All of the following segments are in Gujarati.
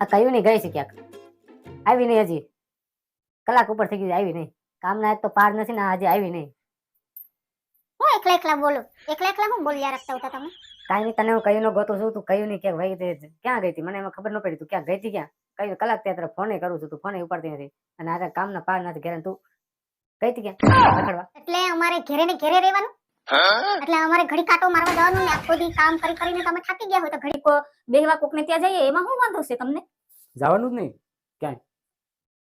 આ કયું નહીં ગઈ છે ક્યાંક. આવી નહીં હજી. કલાક ઉપર થઈ ગયું આવી નહીં કામ ના તો પાર નથી ને હજી આવી નહીં હું એકલા એકલા બોલું? એકલા એકલા હું બોલ્યા રાખતા હતા તમે કાંઈ નહીં તને હું કયું નો ગોતું છું તું કયું નહીં ક્યાંક વહી ક્યાં ગઈ હતી? મને એમાં ખબર ન પડી તું ક્યાં ગઈ હતી ક્યાં? કયું કલાક ત્યાં તારે ફોને કરું છું તું ફોને ઉપાડતી નથી. અને આજે કામના પાર નથી ઘરે તું ગઈ હતી ક્યાં? એટલે અમારે ઘેરે ને ઘેરે રહેવાનું? એટલે અમારે ઘડી કાંટો મારવા જવાનું ને આખો દી કામ કરી કરીને તમે થાકી ગયા હોય તો ઘડી કો- બેહવા કોકને ત્યાં જઈએ એમાં શું વાંધો છે તમને? જવાનું જ નહીં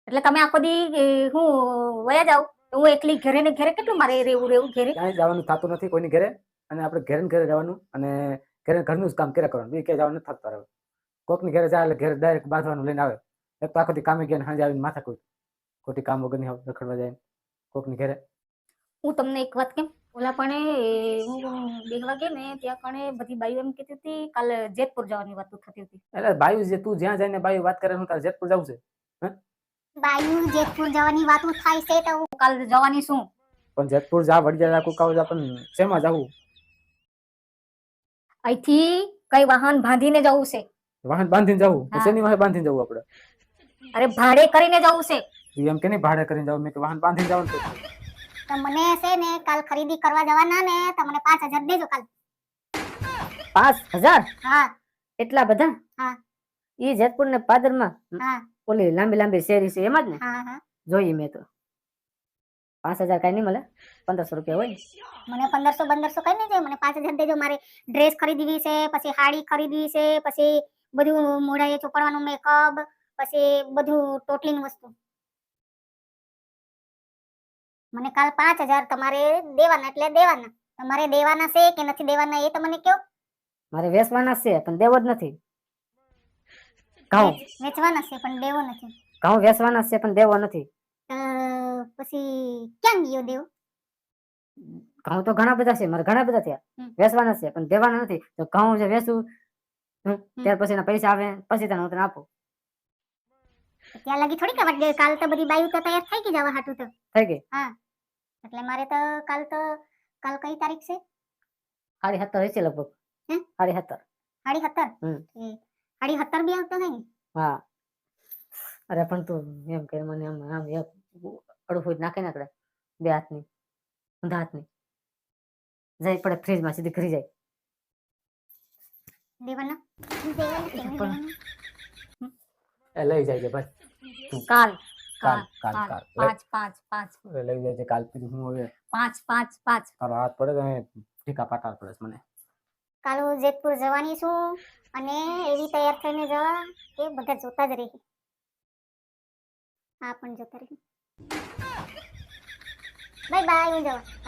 એટલે તમે આખો દી હું વયા જાવ હું એકલી ઘરે ને ઘરે કેટલું મારે રહેવું રહેવું ઘરે? ક્યાંય જવાનું થતું નથી કોઈની ઘરે અને આપણે ઘરે ને ઘરે રહેવાનું અને ઘરે ઘરનું જ કામ કર્યા કરવાનું? બીજું ક્યાંય જવાનું નથી થતું કોકની ઘરે જાય એટલે ઘરે ડાયરેક્ટ બાંધવાનું લઈને આવે. એક તો આખો દી કામે ગયા ને સાંજે આવીને માથા કોઈ ખોટી કામ વગરની રખડવા જાય કોકની ઘરે. હું તમને એક વાત કેમ ઓલા પણ હું બે વાગે ને ત્યાં કણે બધી બાઈઓ એમ કહેતી હતી કાલે જેતપુર જવાની વાત થતી હતી. એટલે બાયુ જે તું જ્યાં જઈને બાયુ વાત કરે હું તારે જેતપુર જવું છે. બાયુ જેતપુર જવાની વાત થાય છે તો હું કાલે જવાની છું. પણ જેતપુર જા વડી જા કુકાવ જા પણ શેમાં જવું અહીંથી કઈ વાહન બાંધીને જવું છે. વાહન બાંધીને જવું વાહન શેની વાહે બાંધીને જવું આપણે? અરે ભાડે કરીને જવું છે. તું એમ કે નહીં ભાડે કરીને જવું મેં કે વાહન બાંધીને જવાનું છે. તો મને છે ને કાલ ખરીદી કરવા જવાના ને તો મને પાંચ હજાર દેજો કાલ. પાંચ હજાર? હા. એટલા બધા? હા. ઈ જેતપુર ને પાદરમાં હા. ઓલી લાંબી લાંબી શેરી છે એમાં જ ને? હા હા. જોઈ મેં તો. પાંચ હજાર કઈ નહીં મળે? પંદરસો રૂપિયા હોય મને પંદરસો પંદરસો કઈ નહીં જોઈએ મને પાંચ હજાર દેજો. મારે ડ્રેસ ખરીદવી છે પછી સાડી ખરીદવી છે પછી બધું મોઢાએ ચોપડવાનું મેકઅપ પછી બધું ટોટલીની વસ્તુ. મને કાલ પાંચ હજાર તમારે દેવાના એટલે દેવાના. તમારે દેવાના છે કે નથી દેવાના એ તો મને કહો મારે વેચવાના છે પણ દેવો જ નથી. ઘઉં. વેચવાના છે પણ દેવો નથી. ઘઉં વેચવાના છે પણ દેવો નથી. પછી ક્યાં ગયો દેવો? ઘઉં તો ઘણા બધા છે મારે ઘણા બધા થયા. વેચવાના છે પણ દેવાના નથી. તો ઘઉં જે વેચું ત્યાર પછી એના પૈસા આવે પછી તને હું તને આપું. ત્યાં લગી થોડી કવાટ ગઈ કાલ તો બધી બાયુ તો તૈયાર થઈ ગઈ જવા હાટું તો. થઈ ગઈ? એટલે મારે તો કાલ તો કાલ કઈ તારીખ છે? હાડી સત્તર હશે લગભગ. હે? સાડી સત્તર સાડી સત્તર હમ. એ, સાડી બી આવતો નહીં? હા. અરે પણ તું એમ કે મને આમ આમ એક અડું ફૂટ નાખે નાખડે બે હાથની ઊંધા હાથની. જાય પડે ફ્રીજમાં સીધી ઘરી જાય. દેવાના? એ લઈ જાય ભાઈ. કાલ કાલ કાલ કાલ. પાંચ પાંચ પાંચ. લઈ જાય છે કાલ પછી હું હવે પાંચ પાંચ પાંચ. તારો હાથ પડે તો ઠીકા પાટા પડે મને. કાલ હું જેતપુર જવાની છું અને એવી તૈયાર થઈને જવા કે બધા જોતા જ રહી. હા પણ જોતા રહી. બાય બાય હું જવા.